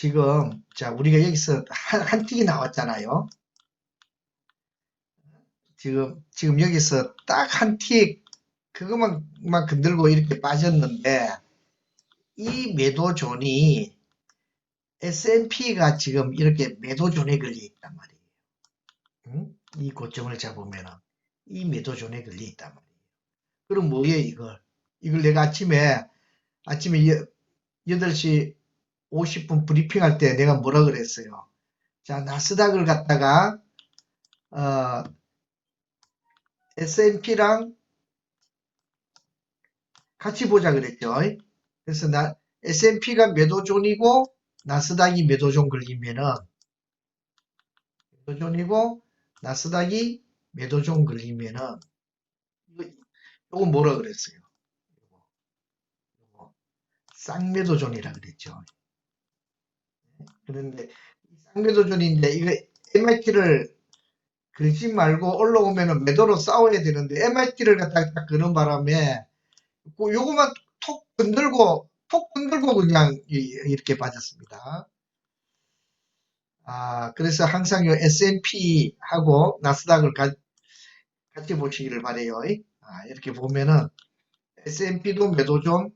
지금 자 우리가 여기서 한, 한 틱이 나왔잖아요. 지금 지금 여기서 딱 한 틱 그것만 막 건들고 이렇게 빠졌는데 이 매도존이 S&P가 지금 이렇게 매도존에 걸려 있단 말이에요. 응? 이 고점을 잡으면은 이 매도존에 걸려 있단 말이에요. 그럼 뭐예요 이걸? 이걸 내가 아침에 아침에 여, 8시 50분 브리핑 할 때 내가 뭐라 그랬어요? 자, 나스닥을 갖다가 어, S&P랑 같이 보자 그랬죠. 그래서 나 S&P가 매도존이고 나스닥이 매도존 걸리면은 매도존이고 나스닥이 매도존 걸리면은 이거 뭐라 그랬어요? 요거 쌍매도존이라 그랬죠. 그런데 이 쌍매도존인데 이거 MIT를 걸지 말고 올라오면은 매도로 싸워야 되는데 MIT를 갖다가 딱 그런 바람에 그 요거만 톡 건들고 톡 건들고 그냥 이- 이렇게 빠졌습니다. 아 그래서 항상 요 S&P 하고 나스닥을 가- 같이 보시기를 바래요. 아, 이렇게 보면은 S&P도 매도존,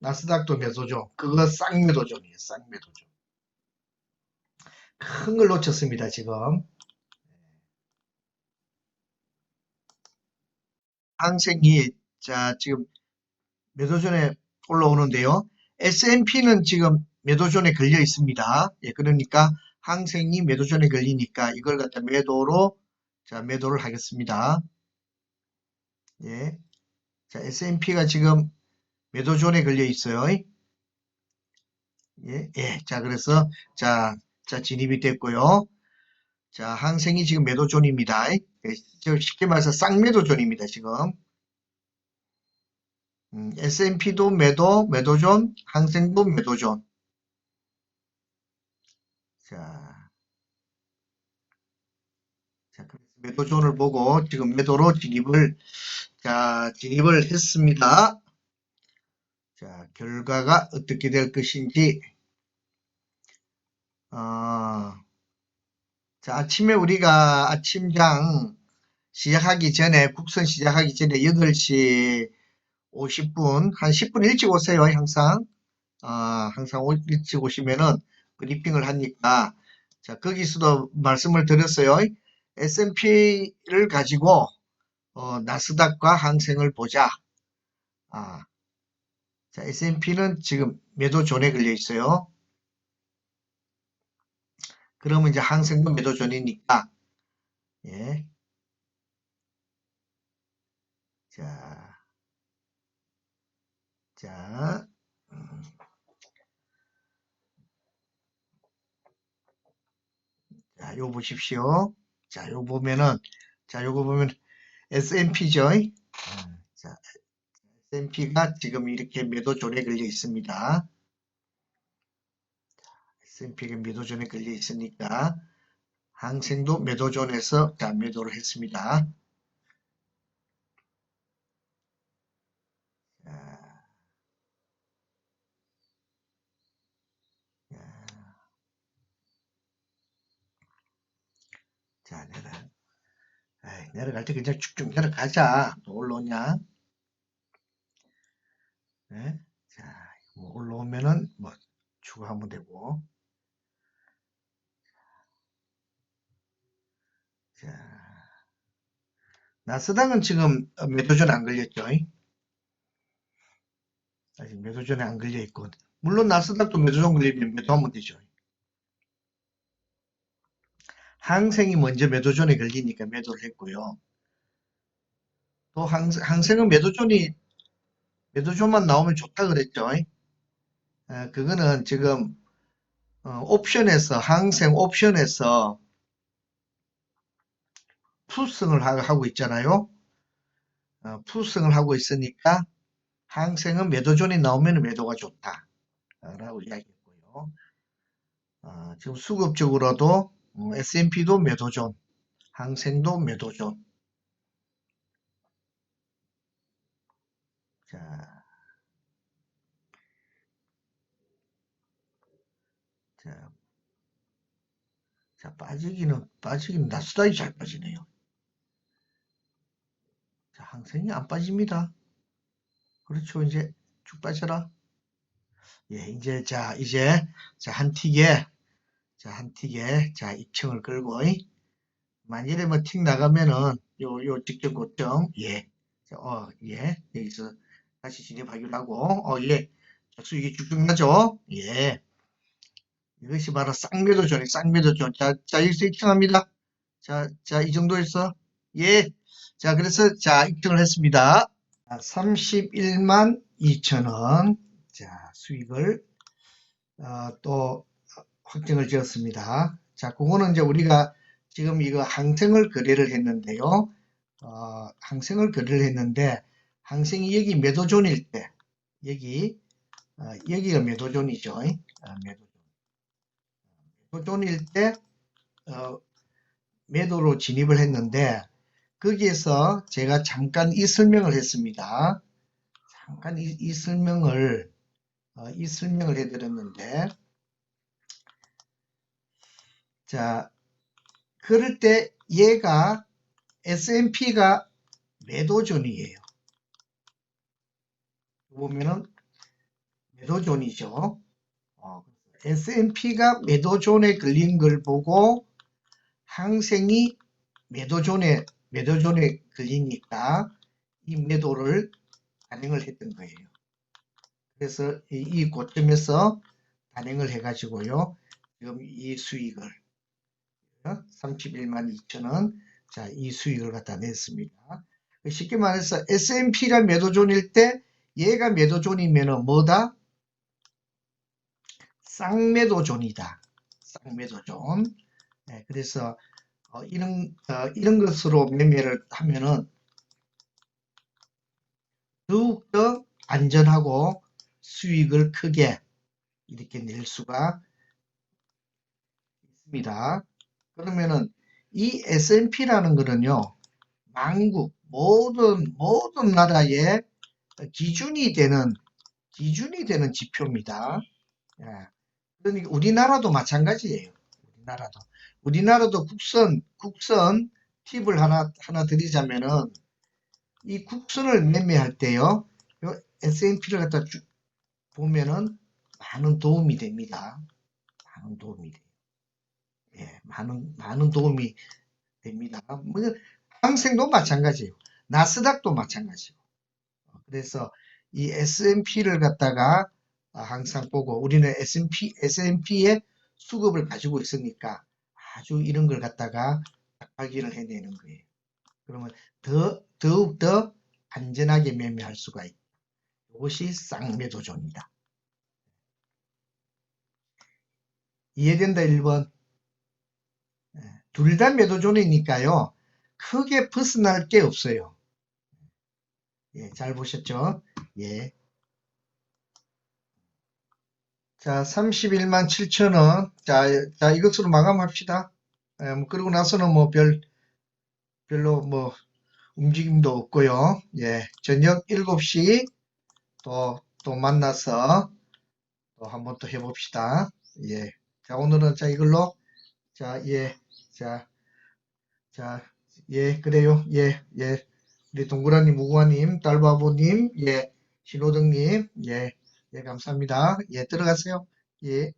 나스닥도 매도존, 그거 쌍매도존이에요. 쌍매도존. 큰 걸 놓쳤습니다. 지금. 항생이 자 지금 매도존에 올라오는데요. S&P는 지금 매도 존에 걸려 있습니다. 예, 그러니까 항생이 매도 존에 걸리니까 이걸 갖다 매도로 자 매도를 하겠습니다. 예. 자, S&P가 지금 매도 존에 걸려 있어요. 예, 예. 자, 그래서 자, 자 진입이 됐고요. 자, 항생이 지금 매도존입니다. 쉽게 말해서 쌍매도존입니다. 지금. 음, S&P도 매도, 매도존, 항생도 매도존. 자, 자, 매도존을 보고 지금 매도로 진입을, 자, 진입을 했습니다. 자, 결과가 어떻게 될 것인지, 어, 자, 아침에 우리가 아침장 시작하기 전에, 국선 시작하기 전에 8시 50분, 한 10분 일찍 오세요, 항상. 아, 항상 오- 일찍 오시면은 브리핑을 하니까, 자, 거기서도 말씀을 드렸어요. S&P를 가지고, 어, 나스닥과 항생을 보자. 아, 자, S&P는 지금 매도 존에 걸려 있어요. 그러면 이제 항생도 매도존이니까, 예. 자, 자, 음. 자, 요 보십시오. 자, 요 보면은, 자, 요거 보면 S&P죠. 자, S&P가 지금 이렇게 매도 존에 걸려 있습니다. S&P가 매도존에 걸려 있으니까 항생도 매도존에서 자, 매도를 했습니다. 자, 자, 내가, 에이, 내려갈 때 그냥 쭉쭉 내려가자. 또 올라오냐? 네? 자, 뭐 올라오면은 뭐 추가하면 되고. 자, 나스닥은 지금 매도존에 안 걸렸죠? 아직 매도존에 안 걸려 있고. 물론 나스닥도 매도존 걸리면 매도하면 되죠. 항생이 먼저 매도존에 걸리니까 매도를 했고요. 또 항, 항생은 매도존이 매도존만 나오면 좋다 그랬죠. 어, 그거는 지금 어, 옵션에서 항생 옵션에서 푸승을 하- 하고 있잖아요. 어, 푸승을 하고 있으니까 항생은 매도존이 나오면 매도가 좋다. 어, 라고 이야기했고요. 어, 지금 수급적으로도 음, S&P도 매도존, 항생도 매도존. 자, 자, 자, 빠지기는, 빠지기는 나스닥이 잘 빠지네요. 자, 항생이 안 빠집니다. 그렇죠. 이제 쭉 빠져라. 예, 이제, 자, 이제, 자, 한 틱에, 자, 한 틱에, 자, 입층을 걸고, 이. 만일에 뭐 틱 나가면은, 요, 요 직전 고점, 예. 자, 어, 예. 여기서 다시 진입하기로 하고, 어, 예. 자, 수익이 쭉쭉 나죠? 예. 이것이 바로 쌍매도존이 쌍매도존. 자, 자, 여기서 입증합니다. 자, 자, 이 정도에서, 예. 자, 그래서, 자, 입증을 했습니다. 31만 2천원. 자, 수익을, 어, 또, 확정을 지었습니다. 자, 그거는 이제 우리가 지금 이거 항생을 거래를 했는데요. 어, 항생을 거래를 했는데, 항생이 여기 매도존일 때, 여기, 어, 여기가 매도존이죠. 어, 매도존. 매도존일 때, 어, 매도로 진입을 했는데, 거기에서 제가 잠깐 이 설명을 했습니다. 잠깐 이, 이 설명을, 어, 이 설명을 해드렸는데, 자, 그럴 때 얘가 S&P가 매도존이에요. 보면은 매도존이죠. 어, S&P가 매도존에 걸린 걸 보고 항생이 매도존에 매도존에 걸리니까 이 매도를 단행을 했던 거예요. 그래서 이, 이 고점에서 단행을 해가지고요. 지금 이 수익을 31만 2천원 자, 이 수익을 갖다 냈습니다. 쉽게 말해서 S&P가 매도존일 때 얘가 매도존이면 뭐다? 쌍매도존이다. 쌍매도존. 네, 그래서 어, 이런 어, 이런 것으로 매매를 하면은 더욱더 안전하고 수익을 크게 이렇게 낼 수가 있습니다. 그러면은 이 S&P라는 거는요, 만국 모든 모든 나라의 기준이 되는 기준이 되는 지표입니다. 예. 그러니까 우리나라도 마찬가지예요. 우리나라도 우리나라도 국선 국선 팁을 하나 하나 드리자면은 이 국선을 매매할 때요, 요 S&P를 갖다 쭉 보면은 많은 도움이 됩니다. 많은 도움이 돼요. 예, 많은 많은 도움이 됩니다. 뭐 항생도 마찬가지예요. 나스닥도 마찬가지고. 그래서 이 S&P를 갖다가 항상 보고 우리는 S&P S&P의 수급을 가지고 있으니까 아주 이런 걸 갖다가 확인을 해내는 거예요. 그러면 더 더욱 더 안전하게 매매할 수가 있다. 이것이 쌍매도존이다. 이해된다 1번. 둘 다 매도존이니까요. 크게 벗어날 게 없어요. 예, 잘 보셨죠? 예. 자, 31만 7천원. 자, 자, 이것으로 마감합시다. 예, 뭐, 그러고 나서는 뭐 별, 별로 뭐, 움직임도 없고요. 예, 저녁 7시 또, 또 만나서 또 한번 또 해봅시다. 예. 자, 오늘은 자, 이걸로, 자, 예, 자, 자, 예, 그래요. 예, 예. 우리 동그라님, 무구아님, 딸바보님, 예, 신호등님, 예, 예, 감사합니다. 예, 들어가세요. 예.